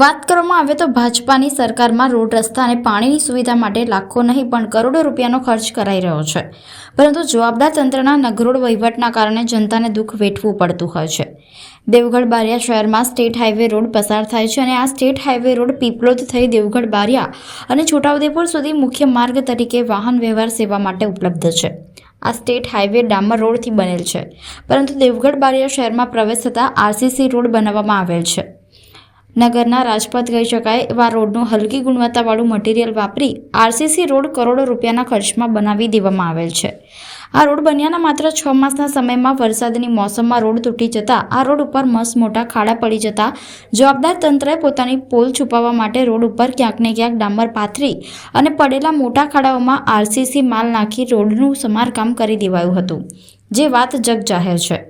વાત કરવામાં આવે તો ભાજપાની સરકારમાં રોડ રસ્તા અને પાણીની સુવિધા માટે લાખો નહીં, પણ કરોડો રૂપિયાનો ખર્ચ કરાઈ રહ્યો છે. પરંતુ જવાબદાર તંત્રના નગરોડ વહીવટના કારણે જનતાને દુઃખ વેઠવું પડતું હોય છે. દેવગઢ બારિયા શહેરમાં સ્ટેટ હાઈવે રોડ પસાર થાય છે અને આ સ્ટેટ હાઈવે રોડ પીપલોદ થઈ દેવગઢ બારિયા અને છોટાઉદેપુર સુધી મુખ્ય માર્ગ તરીકે વાહન વ્યવહાર સેવા માટે ઉપલબ્ધ છે. આ સ્ટેટ હાઈવે ડામર રોડથી બનેલ છે. પરંતુ દેવગઢ બારિયા શહેરમાં પ્રવેશ થતાં આરસીસી રોડ બનાવવામાં આવેલ છે. નગરના રાજપથ કહી શકાય એવા રોડનું હલકી ગુણવત્તાવાળું મટીરિયલ વાપરી આરસીસી રોડ કરોડો રૂપિયાના ખર્ચમાં બનાવી દેવામાં આવેલ છે. આ રોડ બન્યાના માત્ર છ માસના સમયમાં વરસાદની મોસમમાં રોડ તૂટી જતા આ રોડ ઉપર મસ્ત મોટા ખાડા પડી જતા જવાબદાર તંત્રએ પોતાની પોલ છુપાવવા માટે રોડ ઉપર ક્યાંક ને ક્યાંક ડામર પાથરી અને પડેલા મોટા ખાડાઓમાં આરસીસી માલ નાખી રોડનું સમારકામ કરી દેવાયું હતું. જે વાત જગજાહેર છે.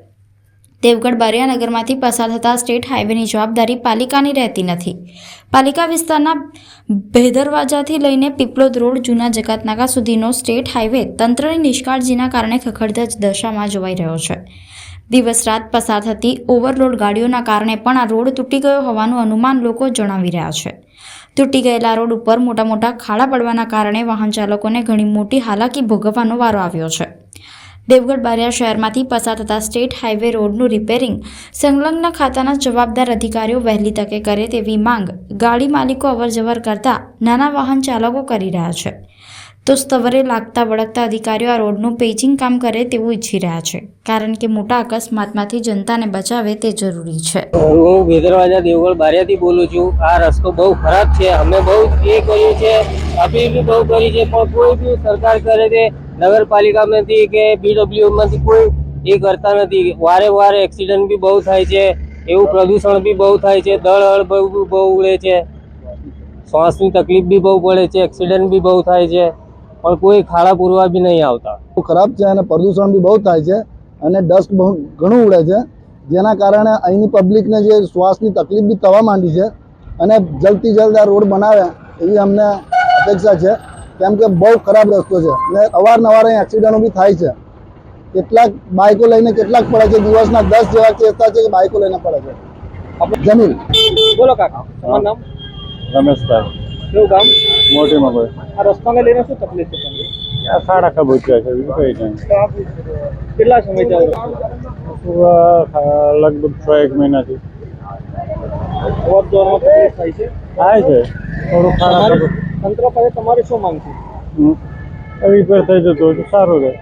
દેવગઢ બારિયાનગરમાંથી પસાર થતા સ્ટેટ હાઈવેની જવાબદારી પાલિકાની રહેતી નથી. પાલિકા વિસ્તારના ભેદરવાજાથી લઈને પીપલોદ રોડ, જૂના જકાતનાકા સુધીનો સ્ટેટ હાઈવે તંત્રની નિષ્કાળજીના કારણે ખખડધજ દશામાં જોવાઈ રહ્યો છે. દિવસ રાત પસાર થતી ઓવરલોડ ગાડીઓના કારણે પણ આ રોડ તૂટી ગયો હોવાનું અનુમાન લોકો જણાવી રહ્યા છે. તૂટી ગયેલા રોડ ઉપર મોટા મોટા ખાડા પડવાના કારણે વાહન ચાલકોને ઘણી મોટી હાલાકી ભોગવવાનો વારો આવ્યો છે. દેવગઢ બારિયા શહેરમાંથી પસાર થતા સ્ટેટ હાઈવે રોડનું રિપેરિંગ સંલગ્ન ખાતાના જવાબદાર અધિકારીઓ વહેલી તકે કરે તેવી માંગ ગાડી માલિકો અવરજવર કરતા નાના વાહન ચાલકો કરી રહ્યા છે. તો સ્તવરે લાગતા વળગતા અધિકારીઓ આ રોડનું પેચિંગ કામ કરે તેવું ઈચ્છી રહ્યા છે. કારણ કે મોટા અકસ્માતમાંથી જનતાને બચાવે તે જરૂરી છે. હું ભેદરવાજા દેવગઢ બારિયાથી બોલું છું. આ રસ્તો બહુ ખરાબ છે. અમે બહુ એ કર્યું છે. અપીલ બી બહુ કરી છે. પણ કોઈ બી સરકાર કરે છે નગરપાલિકામાંથી કે પીડબ્લ્યુમાંથી કોઈ એ કરતા નથી. વારે વારે એક્સિડન્ટ બી બહુ થાય છે, એવું પ્રદૂષણ બી બહુ થાય છે, દળ હળ બહુ બહુ ઉડે છે. શ્વાસની તકલીફ બી બહુ પડે છે એક્સિડન્ટ બી બહુ થાય છે, પણ કોઈ ખાડા પૂરવા બી નહીં આવતા. બહુ ખરાબ છે અને પ્રદૂષણ બી બહુ થાય છે અને ડસ્ટ બહુ ઘણું ઉડે છે. જેના કારણે અહીંની પબ્લિકને જે શ્વાસની તકલીફ બી થવા માંડી છે અને જલ્દથી જલ્દ આ રોડ બનાવે એવી અમને અપેક્ષા છે. કેમ કે બહુ ખરાબ રસ્તો છે. ને અવારનવાર અહીં એક્સિડન્ટો બી થાય છે. કેટલાક બાઇકો લઈને કેટલાક પડે છે. દિવસના દસ જેવા કેસ થાય છે કે બાઇકો લઈને પડે છે. જમીન. બોલો કાકા તમારું નામ? રમેશભાઈ કેવું ગામ? મોટી કોઈ આ રસ્તાને લઈને શું તકલીફ છે તમને? આ સાડા ખબર છે કઈ નહીં કેટલા સમય ચાલુ લગભગ છ એક મહિનાથી. તકલીફ થાય છે? થાય છે. થોડું ખાડા તમારી તંત્ર પાસે તમારી શું માંગ છે? રિપેર થઈ જતો હોય તો સારું રહે.